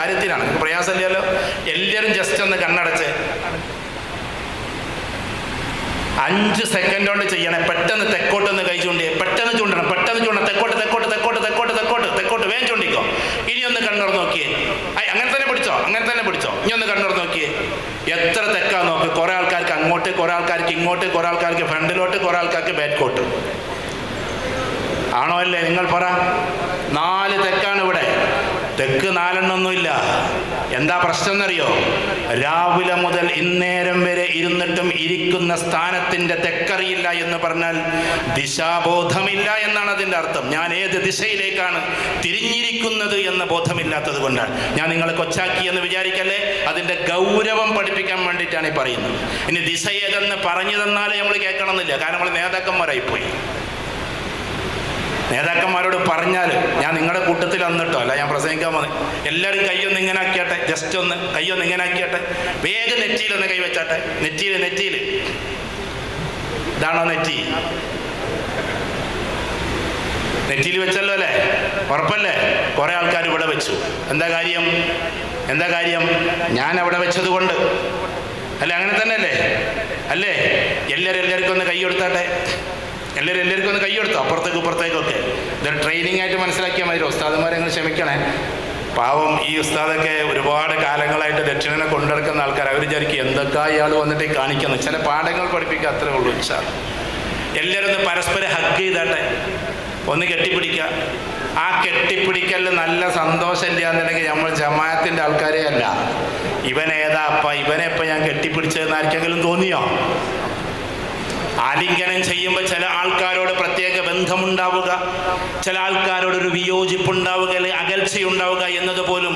കാര്യത്തിനാണ്. പ്രയാസം പ്രയാസമില്ലല്ലോ. എല്ലാവരും ജസ്റ്റ് ഒന്ന് കണ്ണടച്ച്. അഞ്ച് സെക്കൻഡ് കൊണ്ട് ചെയ്യണേ. പെട്ടെന്ന് തെക്കോട്ടൊന്ന് കൈ ചൂണ്ടി. പെട്ടെന്ന് ചൂണ്ടണം. പെട്ടെന്ന് ചൂണ്ടണം. തെക്കോട്ട് തെക്കോട്ട് തെക്കോട്ട് തെക്കോട്ട് തെക്കോട്ട് തെക്കോട്ട്. വേഗം ചൂണ്ടിക്കോ. ഇനി ഒന്ന് കണ്ണുറന്ന് നോക്കിയേ. അങ്ങനെ തന്നെ പിടിച്ചോ? അങ്ങനെ തന്നെ പിടിച്ചോ? ഇനി ഒന്ന് കണ്ണുറന്ന് നോക്കിയേ. എത്ര തെക്കാ നോക്ക്. കുറെ ആൾക്കാർക്ക് അങ്ങോട്ട് കുറെ ആൾക്കാർക്ക് ഇങ്ങോട്ട് കുറെ ആൾക്കാർക്ക് ഫ്രണ്ടിലോട്ട് കുറെ ആൾക്കാർക്ക് ബാക്കോട്ട് ആണോ അല്ലേ? നിങ്ങൾ പറ. നാല് തെക്കാണ് ഇവിടെ തെക്ക് നാലെണ്ണൊന്നുമില്ല. എന്താ പ്രശ്നം എന്നറിയോ രാവിലെ മുതൽ ഇന്നേരം വരെ ഇരുന്നിട്ടും ഇരിക്കുന്ന സ്ഥാനത്തിന്റെ തെക്കറിയില്ല എന്ന് പറഞ്ഞാൽ ദിശാബോധമില്ല എന്നാണ് അതിന്റെ അർത്ഥം. ഞാൻ ഏത് ദിശയിലേക്കാണ് തിരിഞ്ഞിരിക്കുന്നത് എന്ന ബോധമില്ലാത്തത് കൊണ്ടാണ്. ഞാൻ നിങ്ങളെ കൊച്ചാക്കി എന്ന് വിചാരിക്കല്ലേ? അതിന്റെ ഗൗരവം പഠിപ്പിക്കാൻ വേണ്ടിയിട്ടാണ് ഈ പറയുന്നത്. ഇനി ദിശ ഏതെന്ന് പറഞ്ഞു തന്നാലേ നമ്മൾ കേൾക്കണമെന്നില്ല. കാരണം നമ്മൾ നേതാക്കന്മാരായിപ്പോയി. നേതാക്കന്മാരോട് പറഞ്ഞാൽ ഞാൻ നിങ്ങളുടെ കൂട്ടത്തിൽ വന്നിട്ടോ അല്ല ഞാൻ പ്രസംഗിക്കാൻ വന്നത് എല്ലാവരും കൈയൊന്ന് ഇങ്ങനെ ആക്കിയാട്ടെ ജസ്റ്റ് ഒന്ന് കൈയൊന്ന് ഇങ്ങനെ ആക്കിയാട്ടെ. വേഗം നെറ്റിയിലൊന്ന് കൈവച്ചാട്ടെ. നെറ്റിയിൽ നെറ്റിയിൽ ഇതാണോ നെറ്റി? നെറ്റിയിൽ വെച്ചല്ലോ അല്ലേ? ഉറപ്പല്ലേ? കുറേ ആൾക്കാർ ഇവിടെ വെച്ചു. എന്താ കാര്യം? എന്താ കാര്യം? ഞാൻ അവിടെ വെച്ചത് കൊണ്ട്. അല്ലെ അങ്ങനെ തന്നെ അല്ലേ? അല്ലേ എല്ലാവരും എല്ലാവർക്കും ഒന്ന് കൈ കൊടുത്താട്ടെ. എല്ലാവരും എല്ലാവർക്കും ഒന്ന് കൈ കൊടുത്തോ. അപ്പുറത്തേക്ക് ഇപ്പുറത്തേക്കൊക്കെ ഇതൊരു ട്രെയിനിങ് ആയിട്ട് മനസ്സിലാക്കിയാൽ മതി. ഉസ്താദന്മാരെ നിങ്ങൾ ക്ഷമിക്കണേ. പാവം ഈ ഉസ്താദൊക്കെ ഒരുപാട് കാലങ്ങളായിട്ട് ദക്ഷിണനെ കൊണ്ടെടുക്കുന്ന ആൾക്കാർ അവർ വിചാരിക്കും എന്തൊക്കെ ഇയാൾ വന്നിട്ട് കാണിക്കുന്നു? ചില പാഠങ്ങൾ പഠിപ്പിക്കുക അത്രേ ഉള്ളൂ ഇൻഷാ എല്ലാവരും ഒന്ന് പരസ്പരം ഹഗ് ചെയ്താട്ടെ. ഒന്ന് കെട്ടിപ്പിടിക്കുക. ആ കെട്ടിപ്പിടിക്കൽ നല്ല സന്തോഷം എന്നുണ്ടെങ്കിൽ നമ്മൾ ജമാഅത്തിന്റെ ആൾക്കാരെ അല്ല. ഇവനേതാ അപ്പ? ഇവനെ ഇപ്പം ഞാൻ കെട്ടിപ്പിടിച്ചതെന്ന് ആർക്കെങ്കിലും തോന്നിയോ? ആലിംഗനം ചെയ്യുമ്പോൾ ചില ആൾക്കാരോട് പ്രത്യേക ബന്ധമുണ്ടാവുക ചില ആൾക്കാരോടൊരു വിയോജിപ്പുണ്ടാവുക അല്ലെങ്കിൽ അകൽച്ചയുണ്ടാവുക എന്നതുപോലും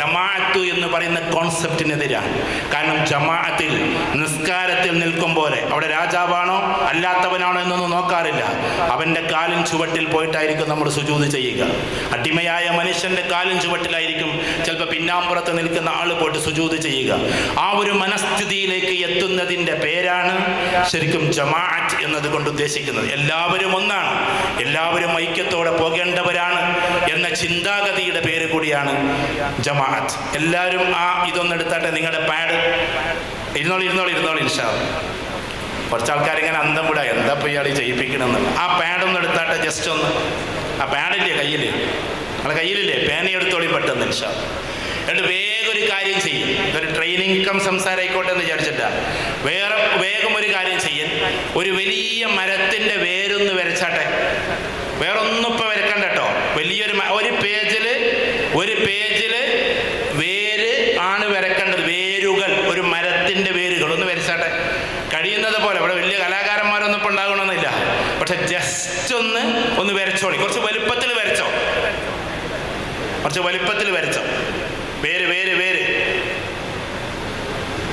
ജമാഅത്ത് എന്ന് പറയുന്ന കോൺസെപ്റ്റിനെതിരാണ് കാരണം ജമാഅത്തിൽ നിസ്കാരത്തിൽ നിൽക്കും പോലെ അവിടെ രാജാവാണോ അല്ലാത്തവനാണോ എന്നൊന്നും നോക്കാറില്ല. അവന്റെ കാലിൻ ചുവട്ടിൽ പോയിട്ടായിരിക്കും നമ്മൾ സുജൂത് ചെയ്യുക. അടിമയായ മനുഷ്യന്റെ കാലിൻ ചുവട്ടിലായിരിക്കും ചിലപ്പോൾ പിന്നാമ്പുറത്ത് നിൽക്കുന്ന ആൾ പോയിട്ട് സുജൂത് ചെയ്യുക. ആ ഒരു മനസ്ഥിതിയിലേക്ക് എത്തുന്നതിന്റെ പേരാണ് ശരിക്കും ജമാഅത്ത് എന്നതുകൊണ്ട് ഉദ്ദേശിക്കുന്നത്. എല്ലാവരും ഒന്നാണ്. എല്ലാവരും ഐക്യത്തോടെ പോകേണ്ടവരാണ്. ചിന്താഗതിയുടെ പേര് കൂടിയാണ് ജമാഅത്ത്. എല്ലാവരും ആ ഇതൊന്നും എടുത്താട്ടെ നിങ്ങളുടെ പാഡ് ഇരുന്നോളി ഇരുന്നോളി ഇരുന്നോളി ഇൻഷാ കുറച്ച് ആൾക്കാർ ഇങ്ങനെ അന്തം വിടാ എന്താ ഇപ്പോൾ ഇയാൾ ചെയ്യിപ്പിക്കണമെന്ന് ആ പാഡൊന്ന് എടുത്താട്ടെ ജസ്റ്റ് ഒന്ന്. ആ പാഡില്ലേ കയ്യിൽ നിങ്ങളെ കയ്യിലില്ലേ? പേന എടുത്തോളി പെട്ടെന്ന് ഇൻഷാ എന്നിട്ട് വേഗം ഒരു കാര്യം ചെയ്യും. ഇതൊരു ട്രെയിനിങ് കം സംസാരമായിക്കോട്ടെ എന്ന് വിചാരിച്ചിട്ടാ. വേറെ വേഗം ഒരു കാര്യം ചെയ്യൻ ഒരു വലിയ മരത്തിന്റെ വേരൊന്ന് വരച്ചാട്ടെ. വേറൊന്നും ഇപ്പം വരക്കണ്ട കേട്ടോ വലിയൊരു മ- ഒരു പേജിൽ ഒരു പേജിൽ വേര് ആണ് വരക്കേണ്ടത് വേരുകൾ ഒരു മരത്തിന്റെ വേരുകൾ ഒന്ന് വരച്ചാട്ടെ കഴിയുന്നത് പോലെ. ഇവിടെ വലിയ കലാകാരന്മാരൊന്നും ഇപ്പം ഉണ്ടാകണമെന്നില്ല. പക്ഷെ ജസ്റ്റ് ഒന്ന് ഒന്ന് വരച്ചോളി. കുറച്ച് വലുപ്പത്തിൽ വരച്ചോ. കുറച്ച് വലുപ്പത്തിൽ വരച്ചോ. വേര് വേര് വേര്.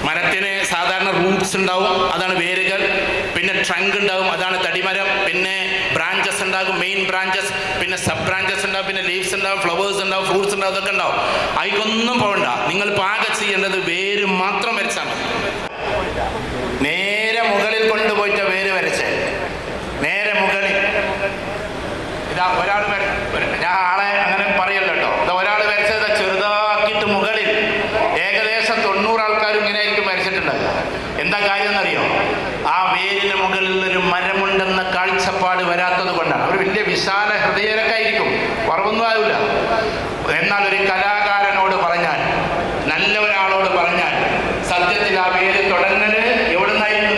മരത്തിന് സാധാരണ റൂട്ട്സ് ഉണ്ടാവും അതാണ് വേരുകൾ. പിന്നെ ട്രങ്ക് ഉണ്ടാവും അതാണ് തടിമരം. പിന്നെ ബ്രാഞ്ചസ് ഉണ്ടാകും മെയിൻ ബ്രാഞ്ചസ് പിന്നെ സബ് ബ്രാഞ്ചസ് ഉണ്ടാവും പിന്നെ ലീവ്സ് ഉണ്ടാവും ഫ്ലവേഴ്സ് ഉണ്ടാവും ഫ്രൂട്ട്സ് ഉണ്ടാവും അതൊക്കെ ഉണ്ടാവും. അതിക്കൊന്നും പോകണ്ട. നിങ്ങൾ പാകം ചെയ്യേണ്ടത് വേര് മാത്രം വരച്ചാൽ മതി നേരെ മുകളിൽ കൊണ്ടുപോയിട്ട് വേര് വരച്ചേ നേരെ മുകളിൽ ഇതാ ഒരാൾ ഞാൻ ആളെ അങ്ങനെ പറയല്ലോ കേട്ടോ ഇതാ ഒരാൾ വരച്ചത് ഇതാ ചെറുതാക്കിയിട്ട് മുകളിൽ ഏകദേശം തൊണ്ണൂറ് ആൾക്കാരും ഇങ്ങനെ ആയിരിക്കും എന്താ കാര്യം എന്നറിയോ? ആ വേരിന് മുകളിൽ ഒരു മരമുണ്ടെന്ന കാഴ്ചപ്പാട് വരാത്തത് കൊണ്ടാണ്. അവർ വലിയ വിശാല ഹൃദയരക്കായിരിക്കും കുറവൊന്നും ആവില്ല. എന്നാൽ ഒരു കലാകാരനോട് പറഞ്ഞാൽ നല്ല ഒരാളോട് പറഞ്ഞാൽ സത്യത്തിൽ ആ വേര് തുടങ്ങൽ എവിടെ നിന്നായിരിക്കും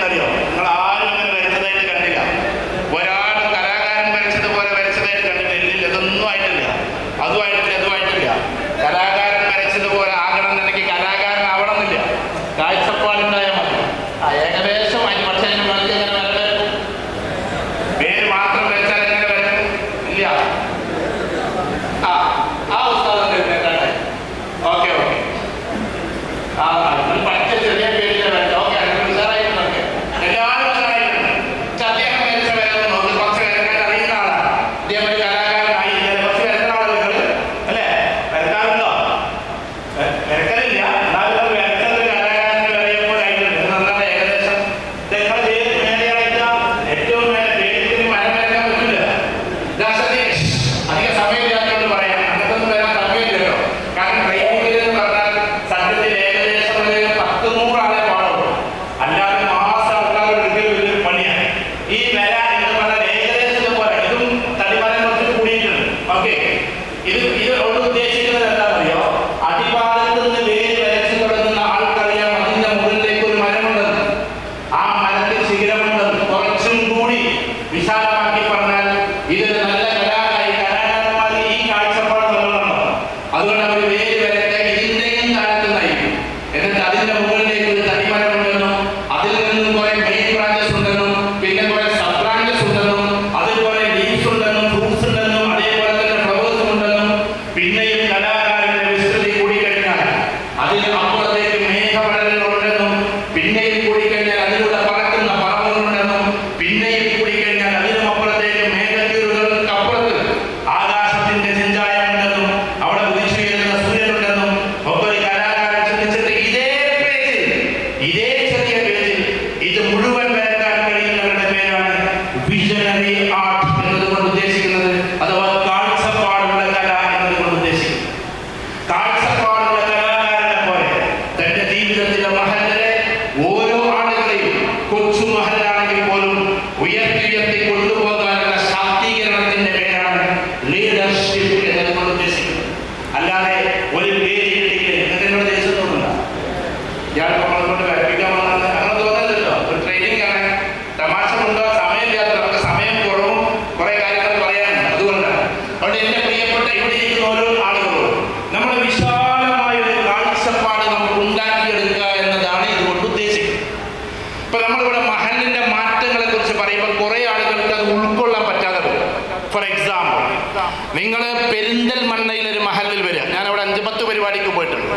ഇത് ഇത് ഉദ്ദേശിക്കുന്നതെന്താണ് ഫോർ എക്സാമ്പിൾ നിങ്ങൾ പെരിന്തൽമണ്ണയിൽ ഒരു മഹലിൽ വരിക. ഞാൻ അവിടെ അഞ്ച് പത്ത് പരിപാടിക്ക് പോയിട്ടുണ്ട്.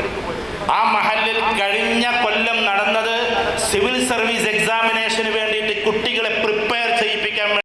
ആ മഹലിൽ കഴിഞ്ഞ കൊല്ലം നടന്നത് സിവിൽ സർവീസ് എക്സാമിനേഷന് വേണ്ടിയിട്ട് കുട്ടികളെ